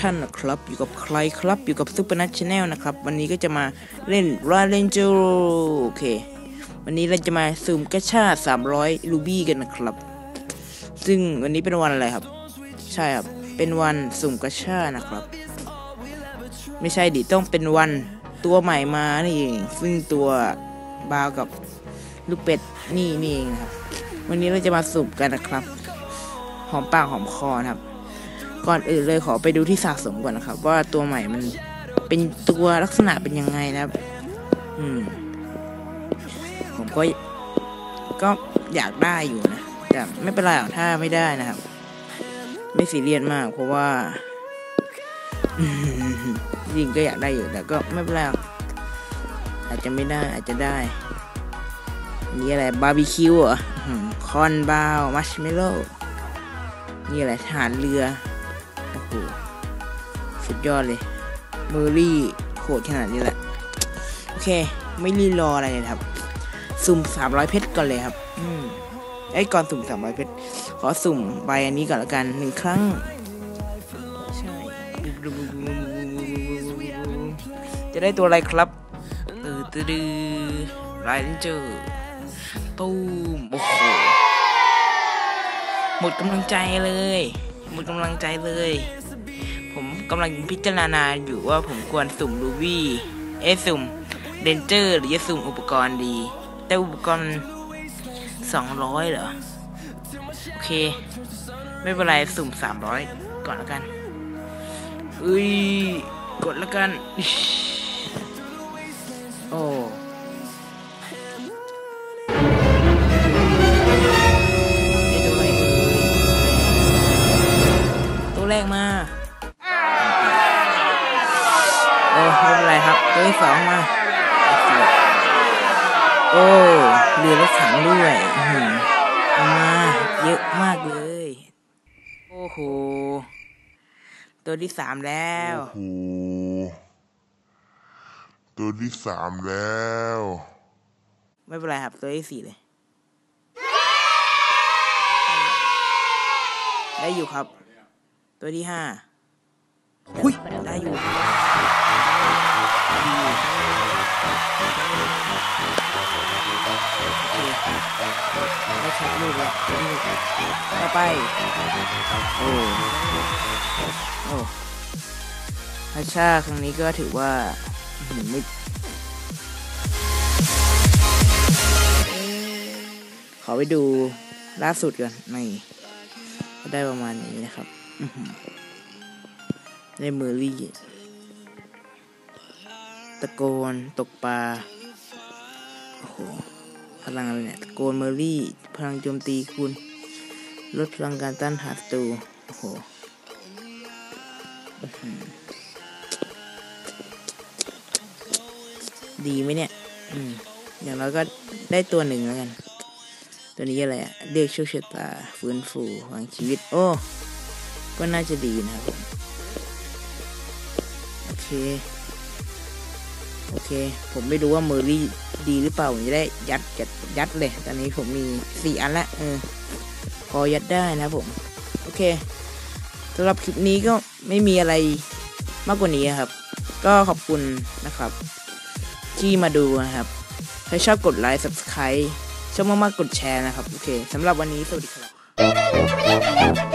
ท่านนะครับ อยู่กับใครครับอยู่กับซุปเปอร์นัทชาแนลนะครับ วันนี้ก็จะมาเล่นราเลนโจโอเค วันนี้เราจะมาสุ่มกระชา300รูบี้กันนะครับ ซึ่งวันนี้เป็นวันอะไรครับ ใช่ครับ เป็นวันสุ่มกระชานะครับ ไม่ใช่ดิต้องเป็นวันตัวใหม่มานี่เองซึ่งตัวบาวกับลูกเป็ดนี่นี่เองครับ วันนี้เราจะมาสุ่มกันนะครับ หอมปากหอมคอนะครับ ก่อนอื่นเลยขอไปดูที่สะสมก่อนนะครับ ว่าตัวใหม่มันเป็นตัวลักษณะเป็นยังไงนะครับ อืม ผมก็ ก็อยากได้อยู่นะ แต่ไม่เป็นไรหรอกถ้าไม่ได้นะครับ ไม่ซีเรียสมาก เพราะว่าจริงก็อยากได้อยู่แต่ก็ไม่เป็นไรอาจจะไม่ได้อาจจะได้นี่อะไรบาร์บีคิวออื้อหือคอนบาวมัชเมลโล่นี่อะไรทหารเรือ โอ้โหสุดยอดเลยเมอรี่โหดขนาดนี้แหละ โอเค ไม่รีรออะไรเลยครับ สุ่ม300เพชรก่อนเลยครับ อืมไอ้ยก่อนสุ่ม300เพชร ขอสุ่มใบอันนี้ก่อนละกันหนึ่งครั้ง ใช่ จะได้ตัวอะไรครับตืดตืดไรเจอตูมโอ้โห หมดกำลังใจเลย หมดกำลังใจเลย ผมกำลังพิจารณาอยู่ว่าผมควรสุ่มรูบี้เอสุ่มเดนเจอร์หรือจะสุ่มอุปกรณ์ดี แต่อุปกรณ์สองร้อยเหรอ โอเค ไม่เป็นไรสุ่มสามร้อยก่อนล้วกัน อุ้ย กดล้วกัน โอ้ไม่เป็นไรครับตัวที่สองมาโอ้เรือรถถังด้วยอื้อหือเอามาเยอะมากเลย โอ้โห ตัวที่สามแล้วโอ้โหตัวที่สามแล้ว ไม่เป็นไรครับ ตัวที่สี่เลย ได้อยู่ครับ ตัวที่ห้าหุยได้อยู่ดีอยู่โอเค ได้ชัดลูกแล้วตัวนี้ต่อไป โอ้ โอ้พาชาครั้งนี้ก็ถือว่าหือไม่ขอไปดูล่าสุดก่อนไม่ก็ได้ประมาณนี้นะครับอื้อหือได้เมอรี่ ตะโกนตกปลาโอ้โหพลังอะไรเนี่ยตะโกนเมอรี่ พลังโจมตีคุณ ลดพลังการต้านทานศัตรูโอ้โหดีไหมเนี่ย อืม อย่างน้อยก็ได้ตัวหนึ่งแล้วกัน ตัวนี้อะไรอะเรียกโชคชะตาฟื้นฟูพลังชีวิต โอ้ ก็น่าจะดีนะครับผม โอเค โอเค ผมไม่รู้ว่าเมอรี่ดีหรือเปล่าผมจะได้ยัดยัดยัดเลย ตอนนี้ผมมีสี่อันละเออพอยัดได้นะผม โอเคสำหรับคลิปนี้ก็ไม่มีอะไรมากกว่านี้ครับ ก็ขอบคุณนะครับ ที่มาดูนะครับ ถ้าชอบกดไลค์ subscribe ชอบมากๆกดแชร์นะครับ โอเคสำหรับวันนี้สวัสดีครับ